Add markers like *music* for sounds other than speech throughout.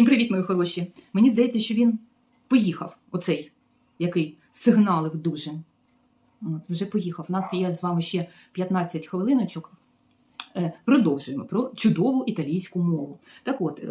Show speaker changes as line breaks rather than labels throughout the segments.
Всім привіт, мої хороші. Мені здається, що він поїхав, оцей, який сигналив дуже. От, вже поїхав. У нас є з вами ще 15 хвилиночок. Е, Продовжуємо про чудову італійську мову. Так от, е,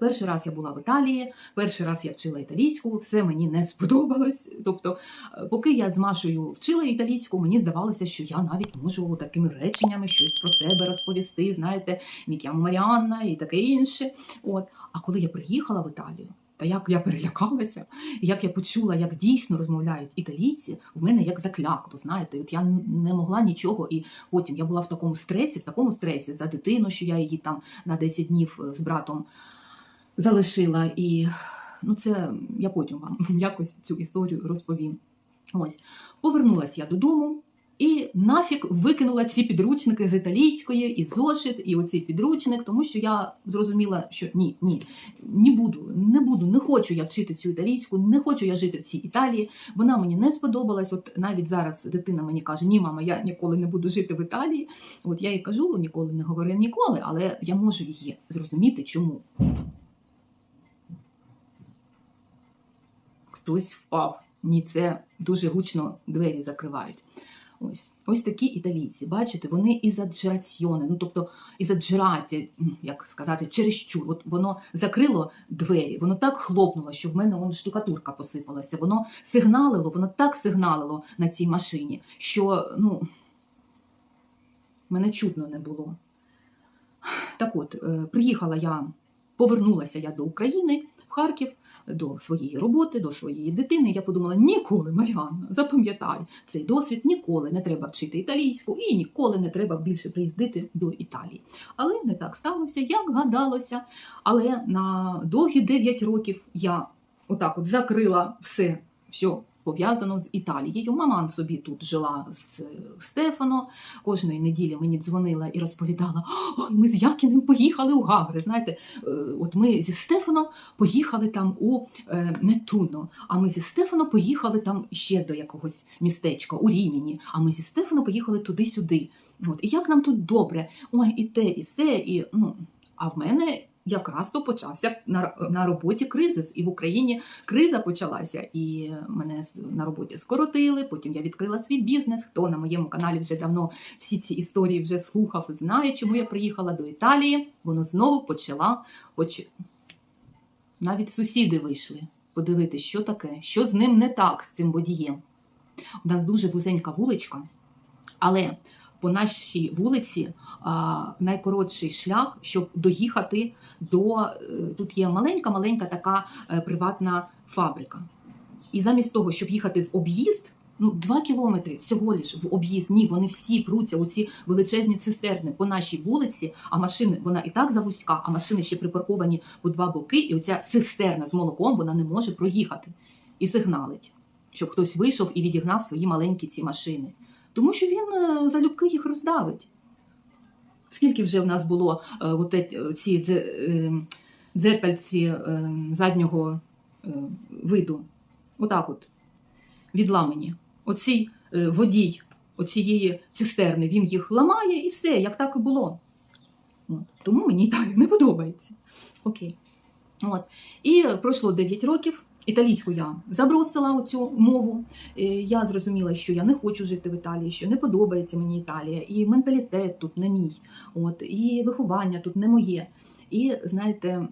перший раз я була в Італії, перший раз я вчила італійську, все мені не сподобалось. Тобто, е, поки я з Машею вчила італійську, мені здавалося, що я навіть можу такими реченнями щось про себе розповісти, знаєте, Мік'ям Маріанна і таке інше. От. А коли я приїхала в Італію, та як я перелякалася, як я почула, як дійсно розмовляють італійці, в мене як заклякло, знаєте, от я не могла нічого, і потім я була в такому стресі, в такому стресі за дитину, що я її там на 10 днів е, з братом залишила. І ну це я потім вам *laughs* якось цю історію розповім. Ось повернулася я додому. І нафіг викинула ці підручники з італійської, і зошит, і оцей підручник, тому що я зрозуміла, що ні, ні, не буду, не буду, не хочу я вчити цю італійську, не хочу я жити в цій Італії. Вона мені не сподобалась. От навіть зараз дитина мені каже: Ні, мама, я ніколи не буду жити в Італії. От я їй кажу, ніколи не говори ніколи, але я можу її зрозуміти, чому. Хтось впав. Ні, це дуже гучно двері закривають. Ось ось такі італійці, бачите, вони ізаджераціони, ну тобто ізаджераці, як сказати, чересчур. От воно закрило двері, воно так хлопнуло, що в мене вон штукатурка посипалася. Воно сигналило, воно так сигналило на цій машині, що ну, мене чутно не було. Так от, е, приїхала я, повернулася я до України в Харків до своєї роботи, до своєї дитини. Я подумала, ніколи, Маріанна, запам'ятай, цей досвід ніколи не треба вчити італійську і ніколи не треба більше приїздити до Італії. Але не так сталося, як гадалося. Але на довгі 9 років я отак от закрила все, що пов'язано з Італією. Маман собі тут жила з Стефано. Кожної неділі мені дзвонила і розповідала: Ой, ми з Якіним поїхали у Гагри. Знаєте, е, от ми зі Стефано поїхали там у е, Нетуно, а ми зі Стефано поїхали там ще до якогось містечка у Ріміні. А ми зі Стефано поїхали туди-сюди. От і як нам тут добре, ой, і те, і все, і ну. А в мене якраз то почався на, на роботі кризис, і в Україні криза почалася. І мене на роботі скоротили. Потім я відкрила свій бізнес. Хто на моєму каналі вже давно всі ці історії вже слухав, знає, чому я приїхала до Італії. Воно знову почала поч... навіть сусіди вийшли подивитися, що таке, що з ним не так з цим водієм. У нас дуже вузенька вуличка, але по нашій вулиці найкоротший шлях, щоб доїхати до е, тут є маленька-маленька така е, приватна фабрика. І замість того, щоб їхати в об'їзд, ну два кілометри всього лиш в об'їзд, ні, вони всі пруться у ці величезні цистерни по нашій вулиці, а машини вона і так завузька, а машини ще припарковані по два боки, і оця цистерна з молоком вона не може проїхати і сигналить, щоб хтось вийшов і відігнав свої маленькі ці машини. Тому що він е, залюбки їх роздавить. Скільки вже в нас було е, е, ці е, дзеркальці е, заднього виду, отак от, відламані. Оцій водій оцієї цистерни, він їх ламає і все, як так і було. От. Тому мені Італія не подобається. Окей. От. І пройшло 9 років. Італійську я забросила цю мову. Е, Я зрозуміла, що я не хочу жити в Італії, що не подобається мені Італія, і менталітет тут не мій, от, і виховання тут не моє. І знаєте,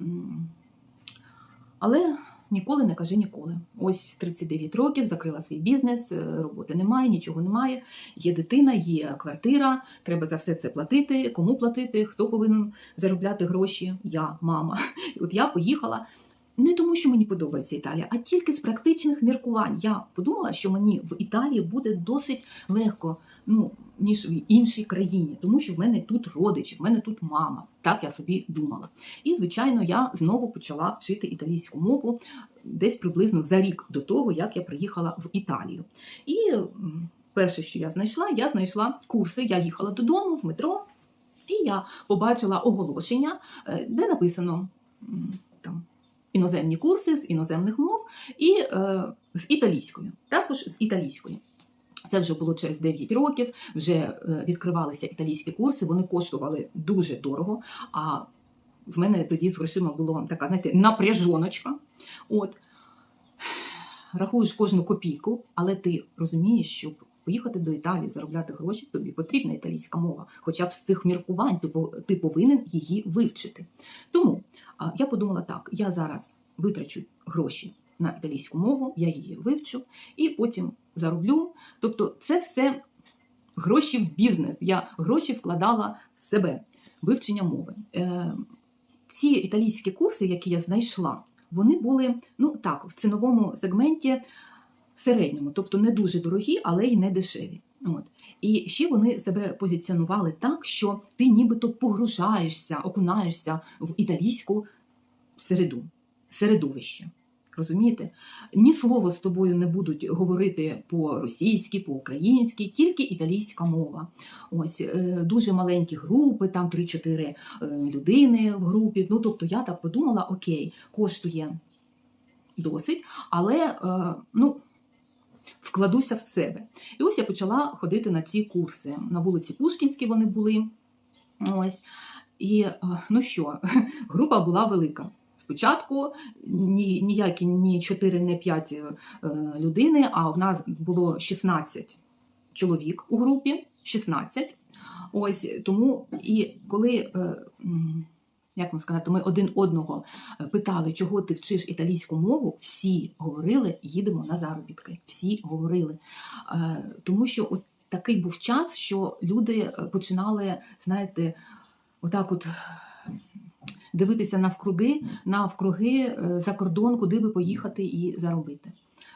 але ніколи не кажи ніколи. Ось 39 років, закрила свій бізнес, е, роботи немає, нічого немає. Є дитина, є квартира, треба за все це платити. Кому платити? Хто повинен заробляти гроші? Я, мама. *laughs* І от я поїхала. Не тому, що мені подобається Італія, а тільки з практичних міркувань. Я подумала, що мені в Італії буде досить легко, ну ніж в іншій країні, тому що в мене тут родичі, в мене тут мама. Так я собі думала. І звичайно, я знову почала вчити італійську мову десь приблизно за рік до того, як я приїхала в Італію. І перше, що я знайшла, я знайшла курси. Я їхала додому в метро, і я побачила оголошення, е, де написано там іноземні курси з іноземних мов і е, з італійською, також з італійською. Це вже було через 9 років, вже е, відкривалися італійські курси, вони коштували дуже дорого. А в мене тоді з грошима була така, знаєте, напряжоночка. От. Рахуєш кожну копійку, але ти розумієш, що поїхати до Італії, заробляти гроші, тобі потрібна італійська мова. Хоча б з цих міркувань ти, повинен її вивчити. Тому я подумала так: я зараз витрачу гроші на італійську мову, я її вивчу і потім зароблю. Тобто, це все гроші в бізнес. Я гроші вкладала в себе, вивчення мови. Е, ці італійські курси, які я знайшла, вони були ну так, в ціновому сегменті середньому, тобто не дуже дорогі, але й не дешеві. От. І ще вони себе позиціонували так, що ти нібито погружаєшся, окунаєшся в італійську середу, середовище. Розумієте? Ні слово з тобою не будуть говорити по-російськи, по-українськи, тільки італійська мова. Ось е, дуже маленькі групи, там 3-4 е, людини в групі. Ну, тобто я так подумала: окей, коштує досить, але е, ну, вкладуся в себе. І ось я почала ходити на ці курси. На вулиці Пушкінській вони були. Ось. І е, ну що, *laughs* група була велика. Спочатку ні, ніякі ні 4, ні 5 е, людини, а в нас було 16 чоловік у групі, 16. Ось тому, і коли, е, як вам сказати, ми один одного е, питали, чого ти вчиш італійську мову, всі говорили, їдемо на заробітки. Всі говорили. Е, Тому що от такий був час, що люди е, починали, знаєте, отак от дивитися навкруги, навкруги за кордон, куди би поїхати і заробити.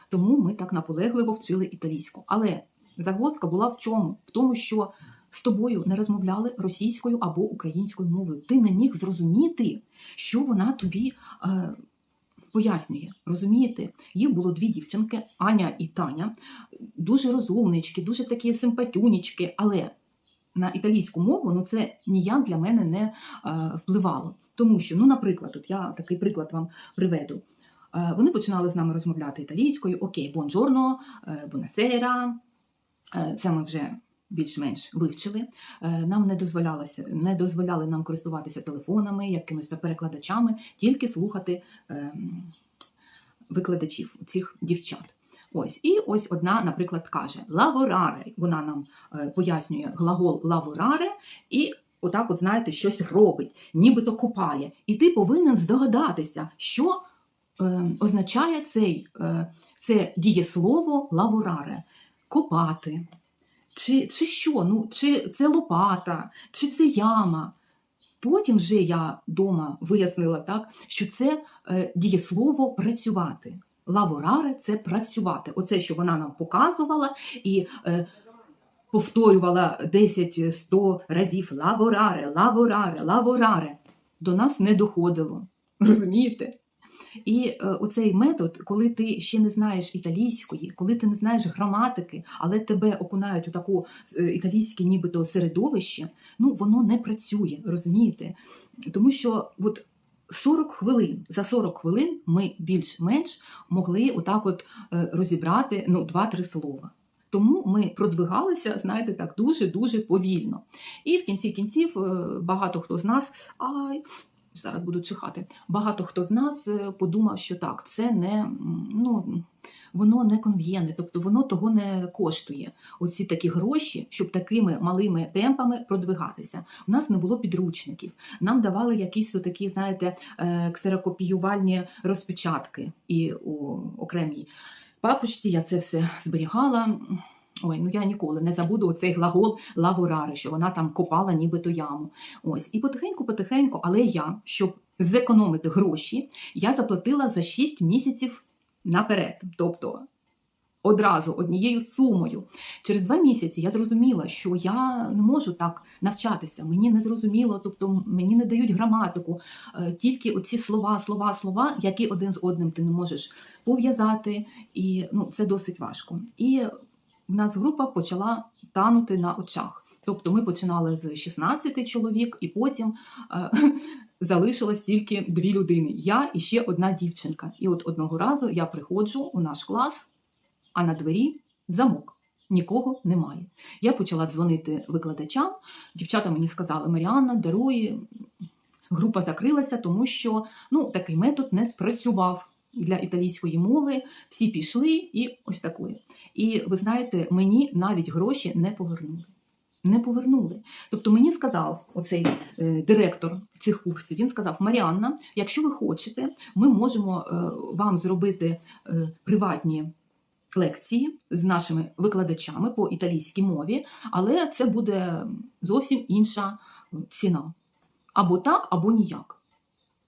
Тому ми так наполегливо вчили італійську. Але загвоздка була в чому? В тому, що з тобою не розмовляли російською або українською мовою. Ти не міг зрозуміти, що вона тобі е, пояснює. Розумієте? Їх було дві дівчинки, Аня і Таня, дуже розумнички, дуже такі симпатюнічки, але на італійську мову ну це ніяк для мене не е, впливало. Тому що, ну, наприклад, от я такий приклад вам приведу. Е, Вони починали з нами розмовляти італійською. Окей, бонжорно, бонасера. Це ми вже більш-менш вивчили. Е, Нам не дозволялося, не дозволяли нам користуватися телефонами, якимись перекладачами, тільки слухати ем, викладачів цих дівчат. Ось і ось одна, наприклад, каже лавораре. Вона нам е, пояснює глагол лавораре, і отак, от знаєте, щось робить, нібито копає. І ти повинен здогадатися, що е, означає цей, е, це дієслово лавораре копати. Чи, чи що? Ну, чи це лопата, чи це яма. Потім вже я вдома вияснила так, що це е, дієслово працювати. Лавораре це працювати. Оце, що вона нам показувала і е, повторювала 10-100 разів лавораре, лавораре, лавораре. До нас не доходило. Розумієте? І е, оцей метод, коли ти ще не знаєш італійської, коли ти не знаєш граматики, але тебе окунають у таку е, італійське нібито середовище, ну воно не працює, розумієте? Тому що от 40 хвилин, за 40 хвилин ми більш-менш могли отак от е, розібрати ну, 2-3 слова. Тому ми продвигалися, знаєте, так дуже-дуже повільно. І в кінці кінців багато хто з нас, ай, зараз буду чихати, багато хто з нас е, подумав, що так, це не ну, воно не конв'єне, тобто воно того не коштує. Оці такі гроші, щоб такими малими темпами продвигатися. У нас не було підручників. Нам давали якісь такі, знаєте, е, ксерокопіювальні розпечатки і у окремій папочці я це все зберігала. Ой, ну я ніколи не забуду оцей глагол лаворари, що вона там копала нібито яму. Ось і потихеньку-потихеньку, але я, щоб зекономити гроші, я заплатила за 6 місяців наперед. Тобто одразу однією сумою. Через два місяці я зрозуміла, що я не можу так навчатися. Мені не зрозуміло, тобто мені не дають граматику, Е, тільки оці слова, слова, слова, які один з одним ти не можеш пов'язати, і ну, це досить важко. І в нас група почала танути на очах. Тобто ми починали з 16 чоловік, і потім е, *laughs* залишилось тільки дві людини: я і ще одна дівчинка. І от одного разу я приходжу у наш клас, а на двері замок. Нікого немає. Я почала дзвонити викладачам. Дівчата мені сказали: Маріанна, даруй, група закрилася, тому що ну, такий метод не спрацював для італійської мови. Всі пішли і ось такої. І ви знаєте, мені навіть гроші не повернули. Не повернули. Тобто мені сказав оцей е, директор цих курсів, він сказав: Маріанна, якщо ви хочете, ми можемо е, вам зробити е, приватні лекції з нашими викладачами по італійській мові, але це буде зовсім інша ціна. Або так, або ніяк.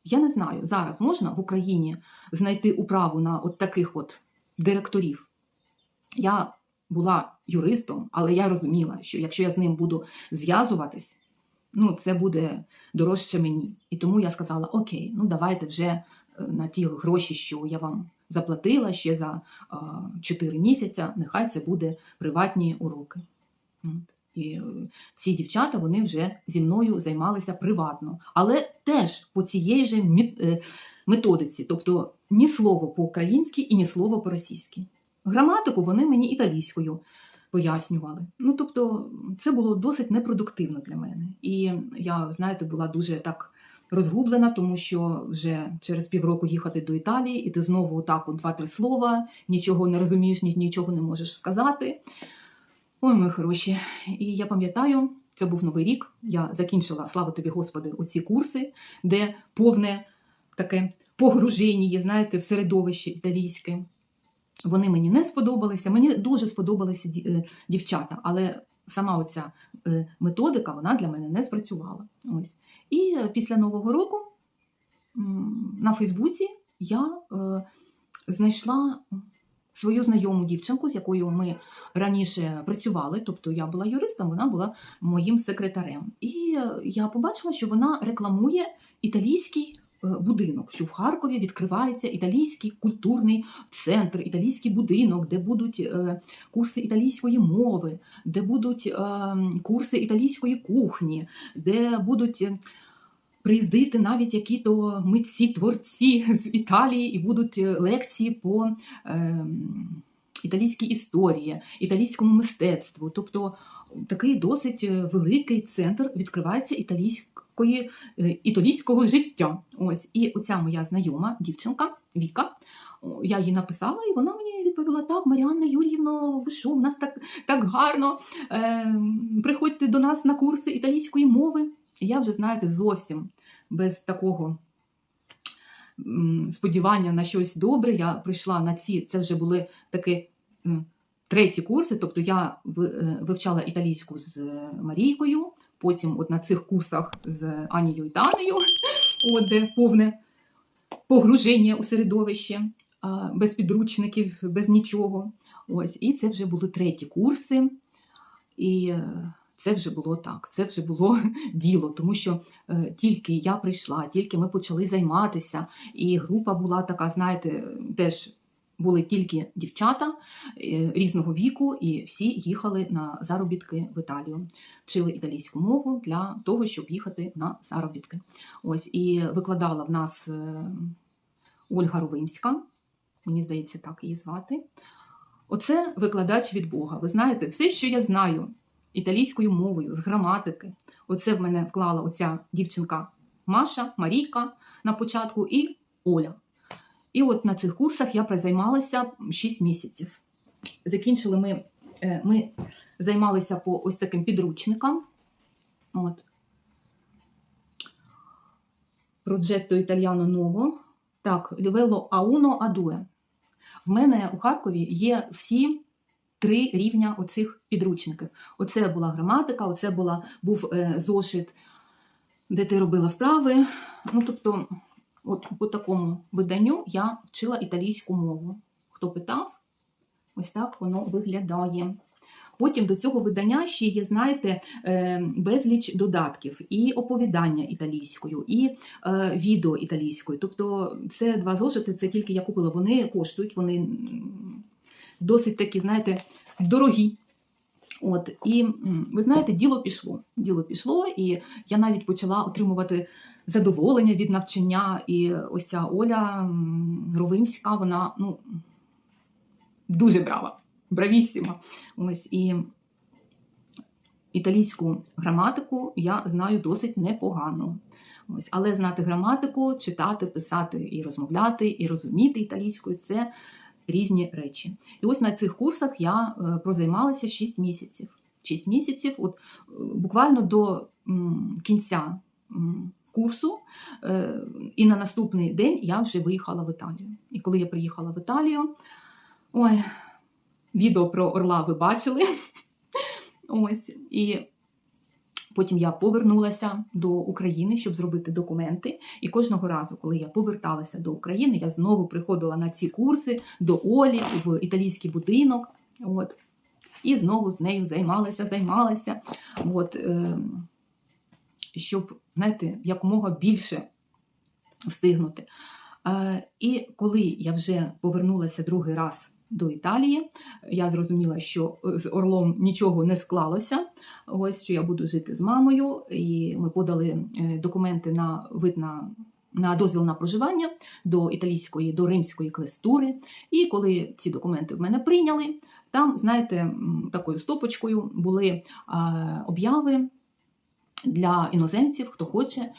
Я не знаю, зараз можна в Україні знайти управу на от таких от директорів. Я була юристом, але я розуміла, що якщо я з ним буду зв'язуватись, ну це буде дорожче мені. І тому я сказала: Окей, ну давайте вже е, на ті гроші, що я вам заплатила ще за 4 місяці, нехай це буде приватні уроки. От. І ці дівчата вони вже зі мною займалися приватно, але теж по цієї же е, методиці, тобто ні слово по-українськи і ні слово по-російськи. Граматику вони мені італійською пояснювали. Ну тобто, це було досить непродуктивно для мене. І я, знаєте, була дуже так розгублена, тому що вже через півроку їхати до Італії, і ти знову отак от два-три слова, нічого не розумієш, нічого не можеш сказати. Ой, мої хороші. І я пам'ятаю, це був новий рік. Я закінчила, слава тобі, Господи, оці курси, де повне таке погруження, знаєте, в середовище італійське. Вони мені не сподобалися. Мені дуже сподобалися е, дівчата, але сама оця е, методика вона для мене не спрацювала. Ось. І е, після Нового року на Фейсбуці я знайшла свою знайому дівчинку, з якою ми раніше працювали. Тобто я була юристом, вона була моїм секретарем. І е, я побачила, що вона рекламує італійський е, будинок, що в Харкові відкривається італійський культурний центр, італійський будинок, де будуть е, курси італійської мови, де будуть е, курси італійської кухні, де будуть. Е, Приїздити навіть які-то митці, творці з Італії і будуть е, лекції по ем, італійській історії, італійському мистецтву. Тобто такий досить е, великий центр відкривається італійської, е, італійського життя. Ось і оця моя знайома дівчинка Віка. Я їй написала, і вона мені відповіла: так, Маріанна Юр'ївно, ви що, в нас так, так гарно. Е, приходьте до нас на курси італійської мови. І я вже, знаєте, зовсім без такого сподівання на щось добре. Я прийшла на ці, це вже були такі треті курси. Тобто я е, вивчала італійську з е, Марійкою, потім от на цих курсах з Анією і Танею, *laughs* от де повне погруження у середовище, без підручників, без нічого. Ось, і це вже були треті курси. І е, це вже було так, це вже було *laughs* діло, тому що е, тільки я прийшла, тільки ми почали займатися, і група була така, знаєте, теж були тільки дівчата е, різного віку, і всі їхали на заробітки в Італію, вчили італійську мову для того, щоб їхати на заробітки. Ось і викладала в нас е, Ольга Ровимська, мені здається, так її звати. Оце викладач від Бога. Ви знаєте, все, що я знаю італійською мовою, з граматики, оце в мене вклала оця дівчинка Маша, Марійка на початку і Оля. І от на цих курсах я прозаймалася 6 місяців. Закінчили ми, е, ми займалися по ось таким підручникам. От. Progetto Italiano Novo. Так, Livello A1, A2. В мене у Харкові є всі три рівня оцих підручників. Оце була граматика, оце була, був е, зошит, де ти робила вправи. Ну, тобто, от по такому виданню я вчила італійську мову. Хто питав, ось так воно виглядає. Потім до цього видання ще є, знаєте, е, безліч додатків, і оповідання італійською, і е, відео італійською. Тобто, це два зошити, це тільки я купила. Вони коштують, вони досить такі, знаєте, дорогі. От, і ви знаєте, діло пішло. Діло пішло, і я навіть почала отримувати задоволення від навчання. І ось ця Оля Ровимська, вона ну, дуже брава, бравісіма. Ось і італійську граматику я знаю досить непогано. Ось, але знати граматику, читати, писати і розмовляти, і розуміти італійською це різні речі. І ось на цих курсах я е, прозаймалася 6 місяців. 6 місяців, от е, буквально до кінця курсу, е, і на наступний день я вже виїхала в Італію. І коли я приїхала в Італію, ой, відео про Орла ви бачили. *laughs* Ось, і потім я повернулася до України, щоб зробити документи. І кожного разу, коли я поверталася до України, я знову приходила на ці курси до Олі в італійський будинок. От, і знову з нею займалася, займалася. От, е, щоб, знаєте, якомога більше встигнути. Е, і коли я вже повернулася другий раз до Італії, я зрозуміла, що з Орлом нічого не склалося. Ось що я буду жити з мамою, і ми подали е, документи на вид на. На дозвіл на проживання до італійської, до римської квестури. І коли ці документи в мене прийняли, там, знаєте, такою стопочкою були е, обяви для іноземців, хто хоче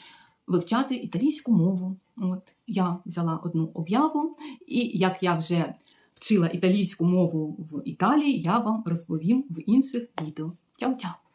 вивчати італійську мову. От я взяла одну об'яву, і як я вже вчила італійську мову в Італії, я вам розповім в інших відео. Чао-чао!